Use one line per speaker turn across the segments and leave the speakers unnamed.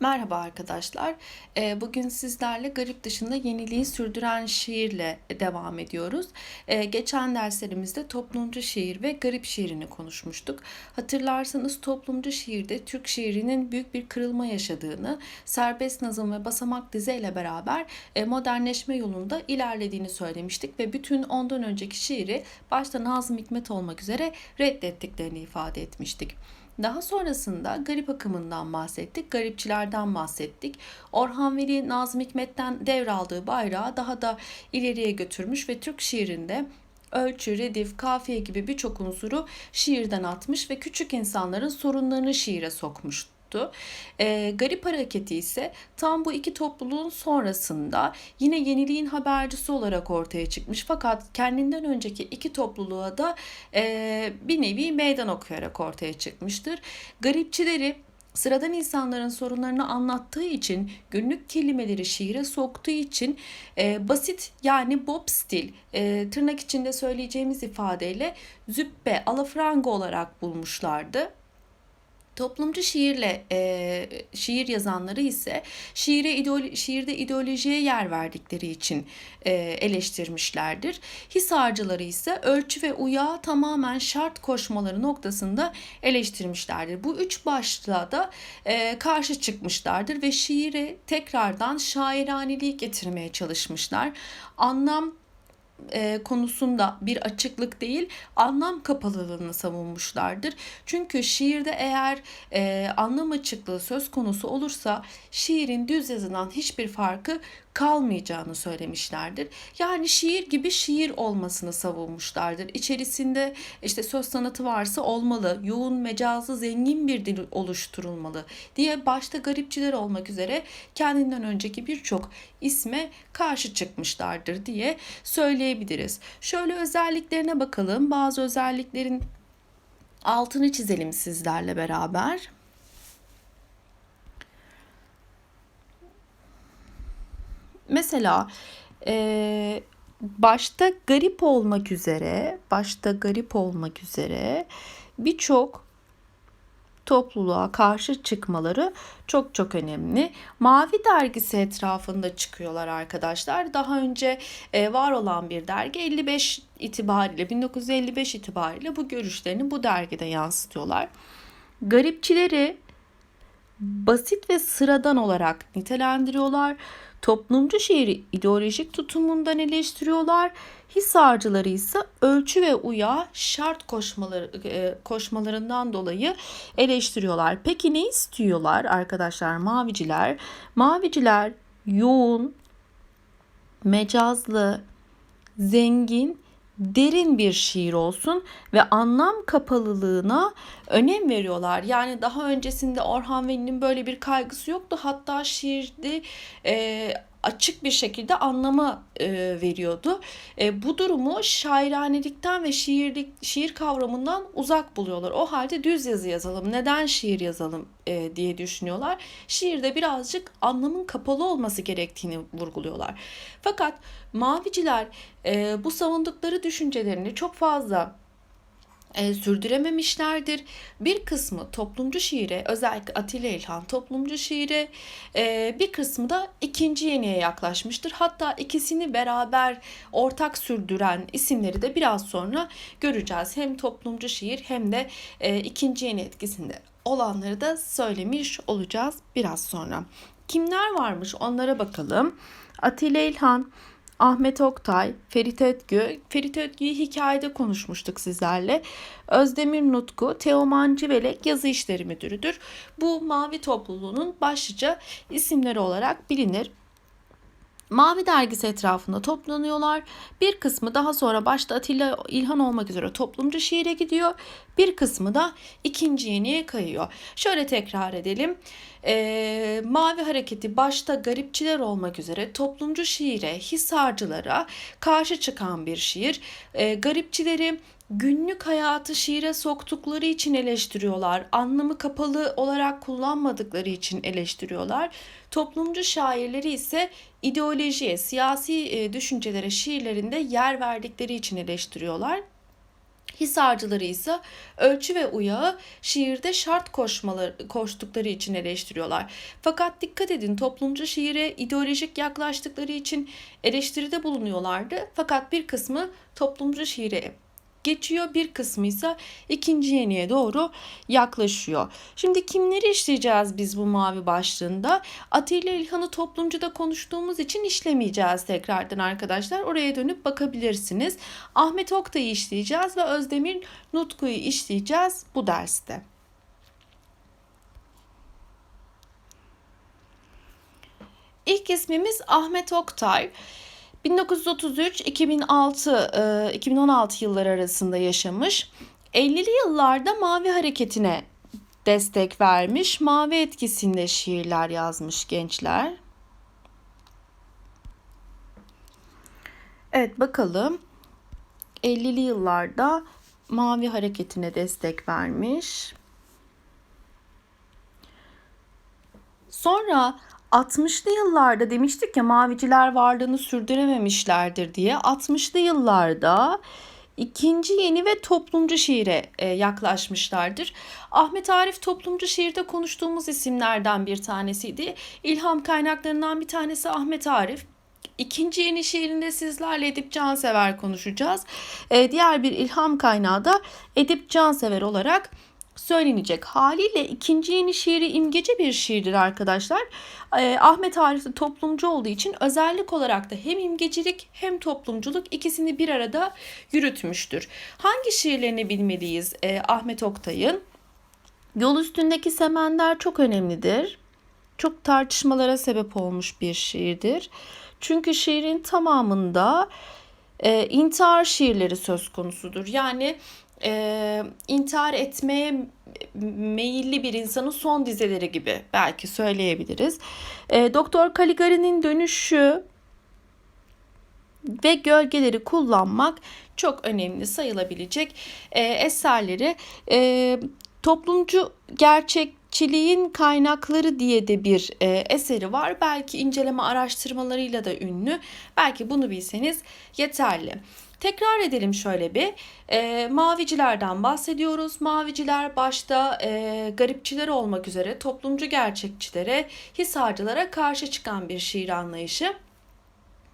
Merhaba arkadaşlar. Ee, Bugün sizlerle garip dışında yeniliği sürdüren şiirle devam ediyoruz. Ee, Geçen derslerimizde toplumcu şiir ve garip şiirini konuşmuştuk. Hatırlarsanız toplumcu şiirde Türk şiirinin büyük bir kırılma yaşadığını, serbest nazım ve basamak dize ile beraber e, modernleşme yolunda ilerlediğini söylemiştik ve bütün ondan önceki şiiri başta Nazım Hikmet olmak üzere reddettiklerini ifade etmiştik. Daha sonrasında garip akımından bahsettik, garipçilerden bahsettik. Orhan Veli Nazım Hikmet'ten devraldığı bayrağı daha da ileriye götürmüş ve Türk şiirinde ölçü, redif, kafiye gibi birçok unsuru şiirden atmış ve küçük insanların sorunlarını şiire sokmuştu olmuştu. E, garip hareketi ise tam bu iki topluluğun sonrasında yine yeniliğin habercisi olarak ortaya çıkmış. Fakat kendinden önceki iki topluluğa da e, bir nevi meydan okuyarak ortaya çıkmıştır. Garipçileri sıradan insanların sorunlarını anlattığı için, günlük kelimeleri şiire soktuğu için e, basit yani bob stil, e, tırnak içinde söyleyeceğimiz ifadeyle züppe, alafranga olarak bulmuşlardı. Toplumcu şiirle e, şiir yazanları ise şiire ideolo şiirde ideolojiye yer verdikleri için e, eleştirmişlerdir. His harcıları ise ölçü ve uyağı tamamen şart koşmaları noktasında eleştirmişlerdir. Bu üç başlığa da e, karşı çıkmışlardır ve şiire tekrardan şairaniliği getirmeye çalışmışlar. Anlam e, konusunda bir açıklık değil anlam kapalılığını savunmuşlardır. Çünkü şiirde eğer e, anlam açıklığı söz konusu olursa şiirin düz yazıdan hiçbir farkı kalmayacağını söylemişlerdir. Yani şiir gibi şiir olmasını savunmuşlardır. İçerisinde işte söz sanatı varsa olmalı, yoğun mecazlı zengin bir dil oluşturulmalı diye başta garipçiler olmak üzere kendinden önceki birçok isme karşı çıkmışlardır diye söyleyebiliriz. Şöyle özelliklerine bakalım. Bazı özelliklerin altını çizelim sizlerle beraber. Mesela e, başta garip olmak üzere, başta garip olmak üzere birçok topluluğa karşı çıkmaları çok çok önemli. Mavi dergisi etrafında çıkıyorlar arkadaşlar. Daha önce e, var olan bir dergi 55 itibariyle 1955 itibariyle bu görüşlerini bu dergide yansıtıyorlar. Garipçileri basit ve sıradan olarak nitelendiriyorlar. Toplumcu şiiri ideolojik tutumundan eleştiriyorlar. Hisarcıları ise ölçü ve uya şart koşmaları, e, koşmalarından dolayı eleştiriyorlar. Peki ne istiyorlar arkadaşlar maviciler? Maviciler yoğun, mecazlı, zengin derin bir şiir olsun ve anlam kapalılığına önem veriyorlar. Yani daha öncesinde Orhan Veli'nin böyle bir kaygısı yoktu. Hatta şiirde e, açık bir şekilde anlama e, veriyordu. E, bu durumu şairanelikten ve şiirlik şiir kavramından uzak buluyorlar. O halde düz yazı yazalım. Neden şiir yazalım e, diye düşünüyorlar. Şiirde birazcık anlamın kapalı olması gerektiğini vurguluyorlar. Fakat maviciler e, bu savundukları düşüncelerini çok fazla e, sürdürememişlerdir. Bir kısmı toplumcu şiire, özellikle Atilla İlhan toplumcu şiire, e, bir kısmı da ikinci yeniye yaklaşmıştır. Hatta ikisini beraber ortak sürdüren isimleri de biraz sonra göreceğiz. Hem toplumcu şiir hem de e, ikinci yeni etkisinde olanları da söylemiş olacağız biraz sonra. Kimler varmış onlara bakalım. Atilla İlhan, Ahmet Oktay, Ferit Ötgü. Ferit Ötgü'yü hikayede konuşmuştuk sizlerle. Özdemir Nutku, Teoman Civelek yazı işleri müdürüdür. Bu mavi topluluğunun başlıca isimleri olarak bilinir. Mavi dergisi etrafında toplanıyorlar. Bir kısmı daha sonra başta Atilla İlhan olmak üzere toplumcu şiire gidiyor. Bir kısmı da ikinci yeniye kayıyor. Şöyle tekrar edelim. Ee, Mavi Hareketi başta garipçiler olmak üzere toplumcu şiire, hisarcılara karşı çıkan bir şiir. Ee, garipçileri günlük hayatı şiire soktukları için eleştiriyorlar. Anlamı kapalı olarak kullanmadıkları için eleştiriyorlar. Toplumcu şairleri ise ideolojiye, siyasi e, düşüncelere şiirlerinde yer verdikleri için eleştiriyorlar. Hisarcıları ise ölçü ve uyağı şiirde şart koşmaları, koştukları için eleştiriyorlar. Fakat dikkat edin toplumcu şiire ideolojik yaklaştıkları için eleştiride bulunuyorlardı. Fakat bir kısmı toplumcu şiire geçiyor. Bir kısmı ise ikinci yeniye doğru yaklaşıyor. Şimdi kimleri işleyeceğiz biz bu mavi başlığında? Atilla İlhan'ı toplumcuda konuştuğumuz için işlemeyeceğiz tekrardan arkadaşlar. Oraya dönüp bakabilirsiniz. Ahmet Oktay'ı işleyeceğiz ve Özdemir Nutku'yu işleyeceğiz bu derste. İlk ismimiz Ahmet Oktay. 1933-2006 2016 yılları arasında yaşamış. 50'li yıllarda Mavi Hareketi'ne destek vermiş. Mavi etkisinde şiirler yazmış gençler. Evet bakalım. 50'li yıllarda Mavi Hareketi'ne destek vermiş. Sonra 60'lı yıllarda demiştik ya maviciler varlığını sürdürememişlerdir diye. 60'lı yıllarda ikinci yeni ve toplumcu şiire e, yaklaşmışlardır. Ahmet Arif toplumcu şiirde konuştuğumuz isimlerden bir tanesiydi. İlham kaynaklarından bir tanesi Ahmet Arif. İkinci yeni şiirinde sizlerle Edip Cansever konuşacağız. E, diğer bir ilham kaynağı da Edip Cansever olarak söylenecek. Haliyle ikinci yeni şiiri imgeci bir şiirdir arkadaşlar. Ee, Ahmet Arif toplumcu olduğu için özellik olarak da hem imgecilik hem toplumculuk ikisini bir arada yürütmüştür. Hangi şiirlerini bilmeliyiz ee, Ahmet Oktay'ın? Yol üstündeki semender çok önemlidir. Çok tartışmalara sebep olmuş bir şiirdir. Çünkü şiirin tamamında e, intihar şiirleri söz konusudur. Yani e, intihar etmeye meyilli bir insanın son dizeleri gibi belki söyleyebiliriz. E, Doktor Caligari'nin dönüşü ve gölgeleri kullanmak çok önemli sayılabilecek e, eserleri. E, toplumcu gerçekçiliğin kaynakları diye de bir e, eseri var. Belki inceleme araştırmalarıyla da ünlü. Belki bunu bilseniz yeterli. Tekrar edelim şöyle bir. E, mavicilerden bahsediyoruz. Maviciler başta e, garipçiler olmak üzere toplumcu gerçekçilere, hisarcılara karşı çıkan bir şiir anlayışı.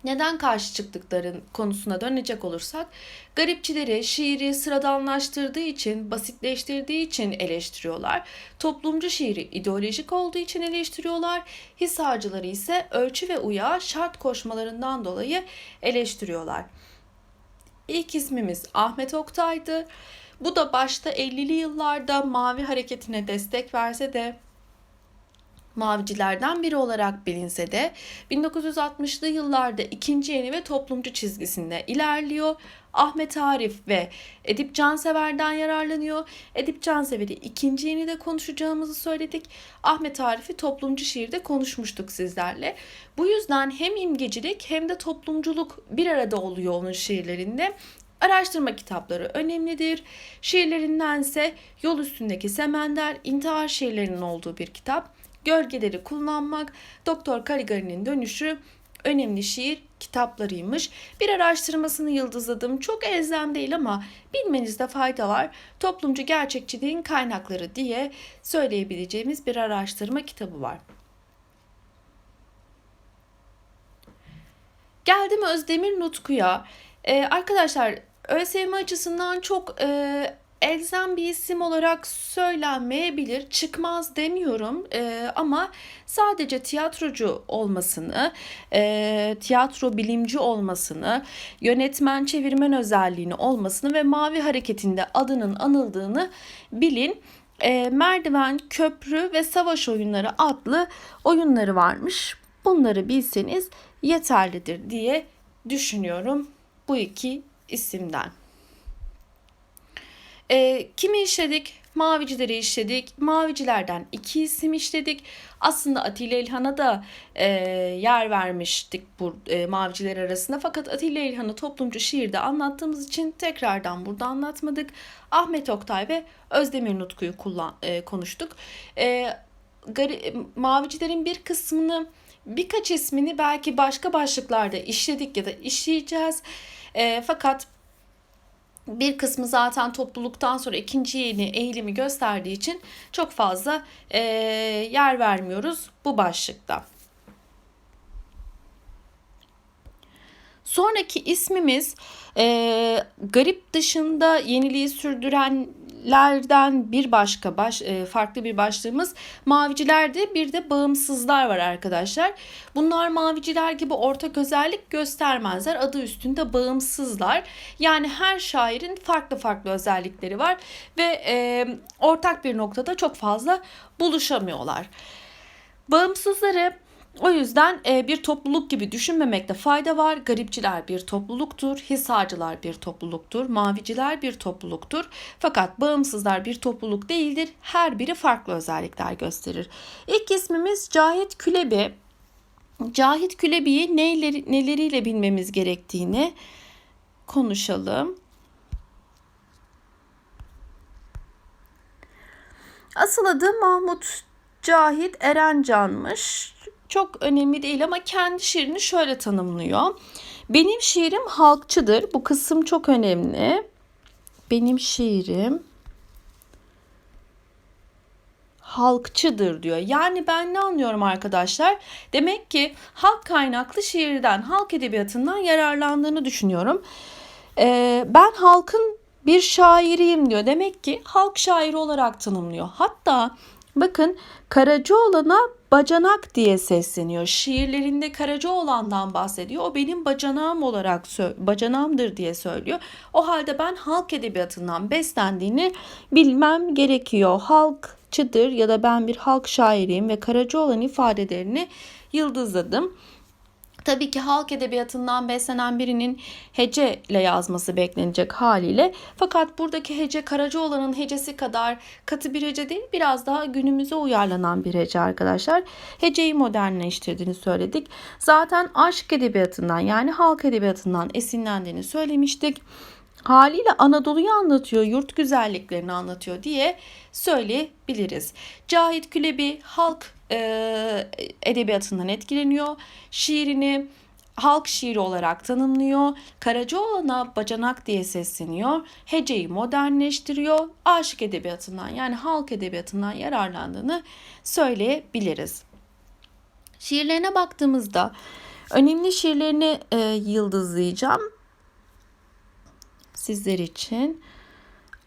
Neden karşı çıktıkları konusuna dönecek olursak, garipçileri şiiri sıradanlaştırdığı için, basitleştirdiği için eleştiriyorlar. Toplumcu şiiri ideolojik olduğu için eleştiriyorlar. Hisarcıları ise ölçü ve uyağa şart koşmalarından dolayı eleştiriyorlar. İlk ismimiz Ahmet Oktay'dı. Bu da başta 50'li yıllarda Mavi Hareketi'ne destek verse de Mavicilerden biri olarak bilinse de 1960'lı yıllarda ikinci yeni ve toplumcu çizgisinde ilerliyor. Ahmet Arif ve Edip Cansever'den yararlanıyor. Edip Cansever'i ikinci yeni de konuşacağımızı söyledik. Ahmet Arif'i toplumcu şiirde konuşmuştuk sizlerle. Bu yüzden hem imgecilik hem de toplumculuk bir arada oluyor onun şiirlerinde. Araştırma kitapları önemlidir. Şiirlerindense Yol Üstündeki Semender, intihar şiirlerinin olduğu bir kitap. Gölgeleri kullanmak, Doktor Caligari'nin dönüşü önemli şiir kitaplarıymış. Bir araştırmasını yıldızladım. Çok elzem değil ama bilmenizde fayda var. Toplumcu gerçekçiliğin kaynakları diye söyleyebileceğimiz bir araştırma kitabı var. Geldim Özdemir Nutku'ya. Ee, arkadaşlar ÖSYM açısından çok e, elzem bir isim olarak söylenmeyebilir. Çıkmaz demiyorum e, ama sadece tiyatrocu olmasını, e, tiyatro bilimci olmasını, yönetmen çevirmen özelliğini olmasını ve Mavi Hareketi'nde adının anıldığını bilin. E, Merdiven, Köprü ve Savaş Oyunları adlı oyunları varmış. Bunları bilseniz yeterlidir diye düşünüyorum bu iki isimden. E, kimi işledik? Mavicileri işledik. Mavicilerden iki isim işledik. Aslında Atilla İlhan'a da e, yer vermiştik bu e, maviciler arasında. Fakat Atilla İlhan'ı toplumcu şiirde anlattığımız için tekrardan burada anlatmadık. Ahmet Oktay ve Özdemir Nutku'yu kullan, e, konuştuk. E, gari, mavicilerin bir kısmını birkaç ismini belki başka başlıklarda işledik ya da işleyeceğiz. E, fakat Bir kısmı zaten topluluktan sonra ikinci yeni eğilimi gösterdiği için çok fazla e, yer vermiyoruz bu başlıkta. Sonraki ismimiz e, garip dışında yeniliği sürdürenlerden bir başka baş, e, farklı bir başlığımız mavicilerde bir de bağımsızlar var arkadaşlar. Bunlar maviciler gibi ortak özellik göstermezler. Adı üstünde bağımsızlar. Yani her şairin farklı farklı özellikleri var ve e, ortak bir noktada çok fazla buluşamıyorlar. Bağımsızları o yüzden e, bir topluluk gibi düşünmemekte fayda var. Garipçiler bir topluluktur, hisarcılar bir topluluktur, maviciler bir topluluktur. Fakat bağımsızlar bir topluluk değildir. Her biri farklı özellikler gösterir. İlk ismimiz Cahit Külebi. Cahit Külebi'yi neleri, neleriyle bilmemiz gerektiğini konuşalım. Asıl adı Mahmut Cahit Erencan'mış çok önemli değil ama kendi şiirini şöyle tanımlıyor. Benim şiirim halkçıdır. Bu kısım çok önemli. Benim şiirim halkçıdır diyor. Yani ben ne anlıyorum arkadaşlar? Demek ki halk kaynaklı şiirden, halk edebiyatından yararlandığını düşünüyorum. Ee, ben halkın bir şairiyim diyor. Demek ki halk şairi olarak tanımlıyor. Hatta bakın Karacaoğlan'a bacanak diye sesleniyor. Şiirlerinde Karacaoğlan'dan bahsediyor. O benim bacanağım olarak bacanağımdır diye söylüyor. O halde ben halk edebiyatından beslendiğini bilmem gerekiyor. Halkçıdır ya da ben bir halk şairiyim ve Karacaoğlan ifadelerini yıldızladım. Tabii ki halk edebiyatından beslenen birinin hece ile yazması beklenecek haliyle. Fakat buradaki hece Karacaoğlan'ın hecesi kadar katı bir hece değil, biraz daha günümüze uyarlanan bir hece arkadaşlar. Heceyi modernleştirdiğini söyledik. Zaten aşk edebiyatından yani halk edebiyatından esinlendiğini söylemiştik. Haliyle Anadolu'yu anlatıyor, yurt güzelliklerini anlatıyor diye söyleyebiliriz. Cahit Külebi halk e, edebiyatından etkileniyor. Şiirini halk şiiri olarak tanımlıyor. Karacaoğlan'a bacanak diye sesleniyor. Heceyi modernleştiriyor. Aşık edebiyatından yani halk edebiyatından yararlandığını söyleyebiliriz. Şiirlerine baktığımızda önemli şiirlerini e, yıldızlayacağım sizler için.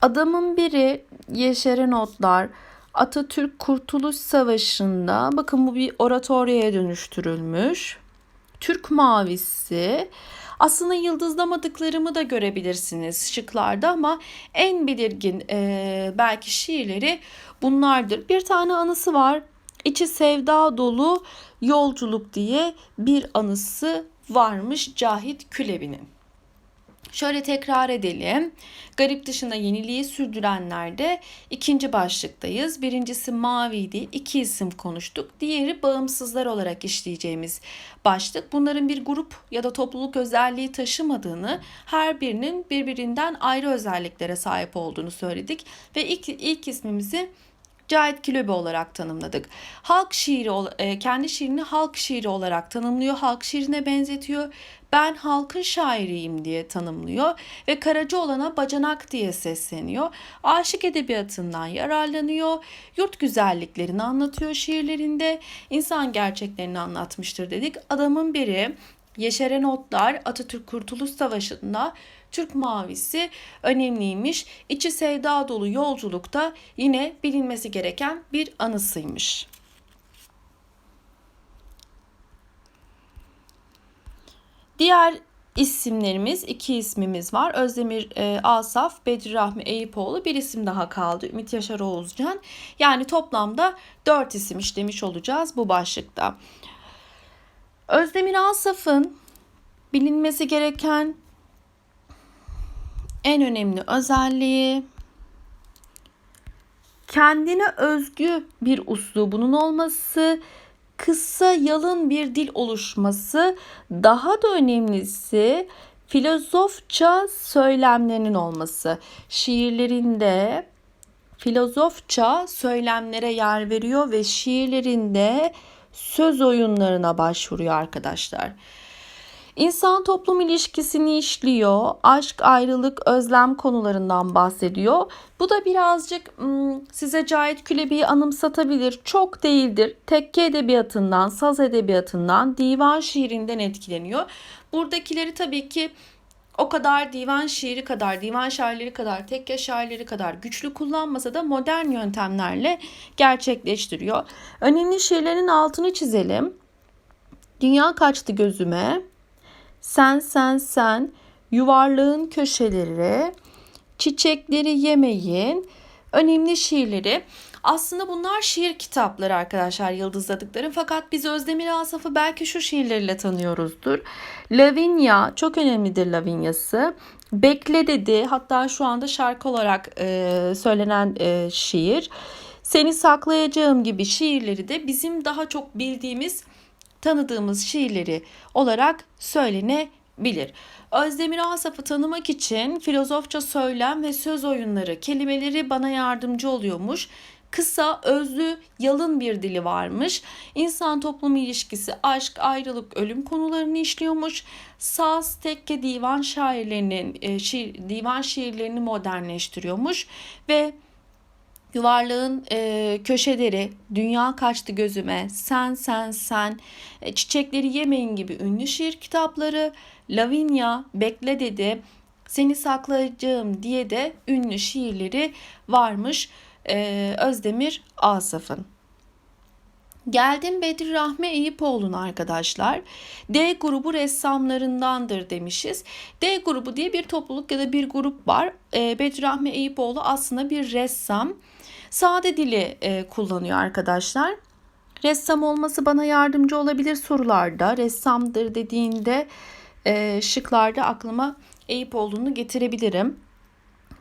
Adamın biri Yeşeren Otlar, Atatürk Kurtuluş Savaşı'nda bakın bu bir oratoryaya dönüştürülmüş. Türk Mavisi. Aslında yıldızlamadıklarımı da görebilirsiniz şıklarda ama en belirgin e, belki şiirleri bunlardır. Bir tane anısı var. İçi sevda dolu yolculuk diye bir anısı varmış Cahit Külebi'nin. Şöyle tekrar edelim. Garip dışında yeniliği sürdürenlerde ikinci başlıktayız. Birincisi maviydi. İki isim konuştuk. Diğeri bağımsızlar olarak işleyeceğimiz başlık. Bunların bir grup ya da topluluk özelliği taşımadığını, her birinin birbirinden ayrı özelliklere sahip olduğunu söyledik. Ve ilk, ilk ismimizi Cahit Kilobi olarak tanımladık. Halk şiiri, e, kendi şiirini halk şiiri olarak tanımlıyor. Halk şiirine benzetiyor. Ben halkın şairiyim diye tanımlıyor ve Karacaoğlan'a bacanak diye sesleniyor. Aşık edebiyatından yararlanıyor. Yurt güzelliklerini anlatıyor şiirlerinde. İnsan gerçeklerini anlatmıştır dedik. Adamın biri Yeşeren Otlar Atatürk Kurtuluş Savaşı'nda Türk Mavisi önemliymiş. İçi sevda dolu yolculukta yine bilinmesi gereken bir anısıymış. Diğer isimlerimiz, iki ismimiz var. Özdemir e, Asaf, Bedri Rahmi Eyüpoğlu bir isim daha kaldı. Ümit Yaşar Oğuzcan. Yani toplamda dört isim işlemiş olacağız bu başlıkta. Özdemir Asaf'ın bilinmesi gereken en önemli özelliği kendine özgü bir uslubunun olması, kısa yalın bir dil oluşması, daha da önemlisi filozofça söylemlerinin olması. Şiirlerinde filozofça söylemlere yer veriyor ve şiirlerinde söz oyunlarına başvuruyor arkadaşlar. İnsan toplum ilişkisini işliyor. Aşk, ayrılık, özlem konularından bahsediyor. Bu da birazcık size Cahit Külebi'yi anımsatabilir. Çok değildir. Tekke edebiyatından, saz edebiyatından, divan şiirinden etkileniyor. Buradakileri tabii ki o kadar divan şiiri kadar, divan şairleri kadar, tekke şairleri kadar güçlü kullanmasa da modern yöntemlerle gerçekleştiriyor. Önemli şiirlerin altını çizelim. Dünya kaçtı gözüme. Sen sen sen yuvarlığın köşeleri, çiçekleri yemeyin, önemli şiirleri. Aslında bunlar şiir kitapları arkadaşlar yıldızladıkları. Fakat biz Özdemir Asaf'ı belki şu şiirleriyle tanıyoruzdur. Lavinia çok önemlidir Lavinia'sı. Bekle dedi hatta şu anda şarkı olarak e, söylenen e, şiir. Seni saklayacağım gibi şiirleri de bizim daha çok bildiğimiz tanıdığımız şiirleri olarak söylenebilir. Özdemir Asaf'ı tanımak için filozofça söylem ve söz oyunları kelimeleri bana yardımcı oluyormuş. Kısa, özlü, yalın bir dili varmış. İnsan toplum ilişkisi, aşk, ayrılık, ölüm konularını işliyormuş. Saz, tekke, divan şairlerinin, e, şiir, divan şiirlerini modernleştiriyormuş ve Yuvarlığın e, köşeleri, dünya kaçtı gözüme, sen sen sen, e, çiçekleri yemeyin gibi ünlü şiir kitapları, Lavinia, bekle dedi, seni saklayacağım diye de ünlü şiirleri varmış e, Özdemir Asaf'ın. Geldim Bedri Rahmi Eyüpoğlu'na arkadaşlar. D grubu ressamlarındandır demişiz. D grubu diye bir topluluk ya da bir grup var. E, Bedri Rahmi Eyüpoğlu aslında bir ressam. Sade dili e, kullanıyor arkadaşlar. Ressam olması bana yardımcı olabilir sorularda. Ressamdır dediğinde e, şıklarda aklıma Eyüpoğlu'nu getirebilirim.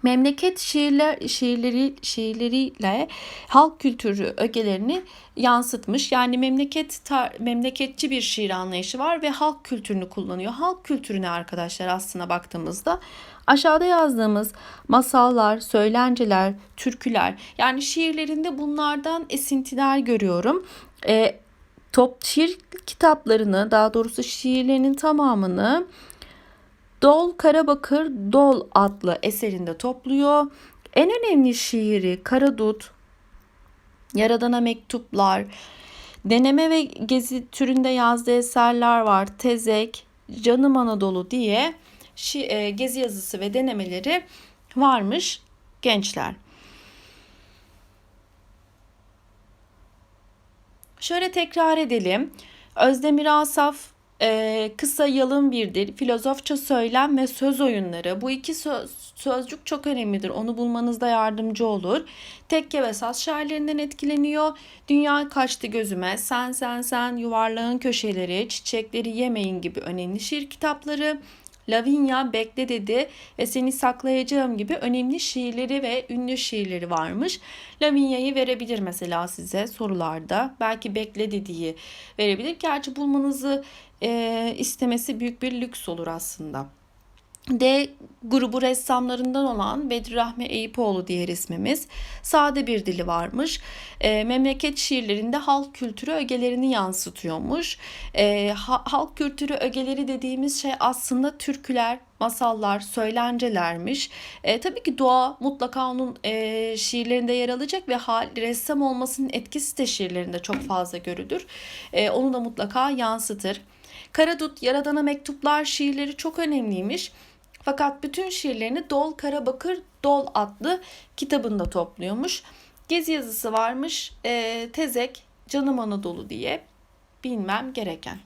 Memleket şiirler şiirleri şiirleriyle halk kültürü ögelerini yansıtmış. Yani memleket tar, memleketçi bir şiir anlayışı var ve halk kültürünü kullanıyor. Halk kültürüne arkadaşlar aslına baktığımızda aşağıda yazdığımız masallar, söylenceler, türküler yani şiirlerinde bunlardan esintiler görüyorum. E, top şiir kitaplarını daha doğrusu şiirlerinin tamamını Dol Karabakır Dol adlı eserinde topluyor. En önemli şiiri Karadut, Yaradana Mektuplar, deneme ve gezi türünde yazdığı eserler var. Tezek, Canım Anadolu diye e, gezi yazısı ve denemeleri varmış gençler. Şöyle tekrar edelim. Özdemir Asaf e, kısa yalın bir dil, filozofça söylem ve söz oyunları. Bu iki söz, sözcük çok önemlidir. Onu bulmanızda yardımcı olur. Tekke ve saz şairlerinden etkileniyor. Dünya kaçtı gözüme, sen sen sen, yuvarlağın köşeleri, çiçekleri yemeyin gibi önemli şiir kitapları. Lavinia bekle dedi ve seni saklayacağım gibi önemli şiirleri ve ünlü şiirleri varmış. Lavinia'yı verebilir mesela size sorularda. Belki bekle dediği verebilir. Gerçi bulmanızı e, istemesi büyük bir lüks olur aslında. D grubu ressamlarından olan Bedri Rahmi Eyüpoğlu diğer ismimiz. Sade bir dili varmış. E, memleket şiirlerinde halk kültürü ögelerini yansıtıyormuş. E, ha, halk kültürü ögeleri dediğimiz şey aslında türküler, masallar, söylencelermiş. E, tabii ki doğa mutlaka onun e, şiirlerinde yer alacak ve hal, ressam olmasının etkisi de şiirlerinde çok fazla görülür. E, onu da mutlaka yansıtır. Karadut, Yaradana Mektuplar şiirleri çok önemliymiş. Fakat bütün şiirlerini Dol Karabakır Dol adlı kitabında topluyormuş. Gezi yazısı varmış. E, Tezek, Canım Anadolu diye bilmem gereken.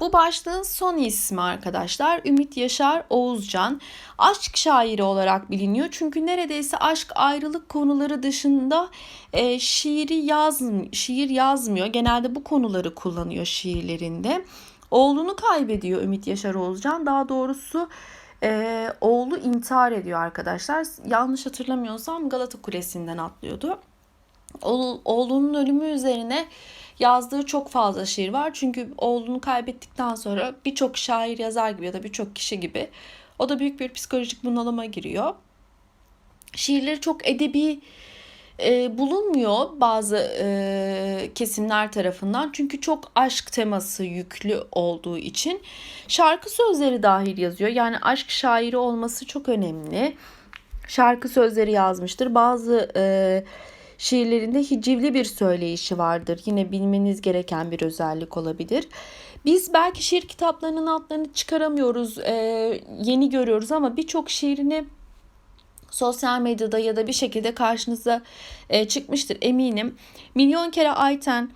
Bu başlığın son ismi arkadaşlar Ümit Yaşar Oğuzcan. Aşk şairi olarak biliniyor. Çünkü neredeyse aşk ayrılık konuları dışında e, şiiri yaz, şiir yazmıyor. Genelde bu konuları kullanıyor şiirlerinde. Oğlunu kaybediyor Ümit Yaşar Oğuzcan. Daha doğrusu e, oğlu intihar ediyor arkadaşlar. Yanlış hatırlamıyorsam Galata Kulesi'nden atlıyordu. Oğlu, oğlunun ölümü üzerine yazdığı çok fazla şiir var. Çünkü oğlunu kaybettikten sonra birçok şair yazar gibi ya da birçok kişi gibi o da büyük bir psikolojik bunalıma giriyor. Şiirleri çok edebi e, bulunmuyor bazı e, kesimler tarafından. Çünkü çok aşk teması yüklü olduğu için şarkı sözleri dahil yazıyor. Yani aşk şairi olması çok önemli. Şarkı sözleri yazmıştır. Bazı e, şiirlerinde hicivli bir söyleyişi vardır. Yine bilmeniz gereken bir özellik olabilir. Biz belki şiir kitaplarının adlarını çıkaramıyoruz, e, yeni görüyoruz ama birçok şiirini sosyal medyada ya da bir şekilde karşınıza e, çıkmıştır eminim. Milyon kere Ayten,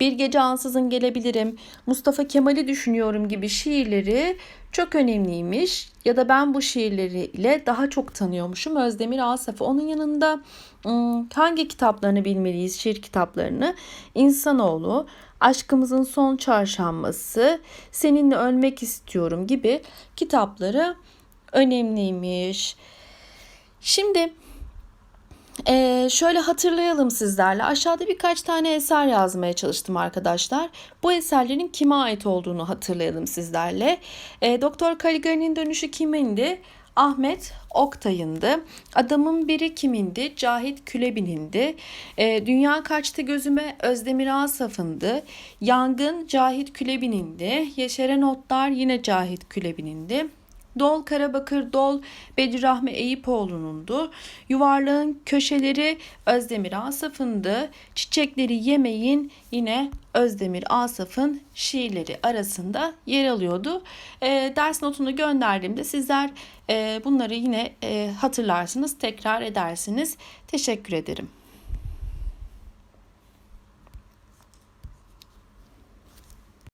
Bir Gece Ansızın Gelebilirim, Mustafa Kemal'i düşünüyorum gibi şiirleri çok önemliymiş. Ya da ben bu şiirleriyle daha çok tanıyormuşum Özdemir Asaf'ı. Onun yanında hangi kitaplarını bilmeliyiz? Şiir kitaplarını. İnsanoğlu, Aşkımızın Son Çarşambası, Seninle Ölmek İstiyorum gibi kitapları önemliymiş. Şimdi eee, şöyle hatırlayalım sizlerle. Aşağıda birkaç tane eser yazmaya çalıştım arkadaşlar. Bu eserlerin kime ait olduğunu hatırlayalım sizlerle. Eee, Doktor Caligari'nin dönüşü kimindi? Ahmet Oktay'ındı. Adamın biri kimindi? Cahit Külebi'nindi. Eee, Dünya Kaçtı Gözüme Özdemir Asaf'ındı. Yangın Cahit Külebi'nindi. Yeşeren Otlar yine Cahit Külebi'nindi. Dol Karabakır Dol Bedri Rahmi Eyüpoğlu'nundu. Yuvarlağın köşeleri Özdemir Asaf'ındı. Çiçekleri yemeyin yine Özdemir Asaf'ın şiirleri arasında yer alıyordu. E, ders notunu gönderdiğimde sizler e, bunları yine e, hatırlarsınız, tekrar edersiniz. Teşekkür ederim.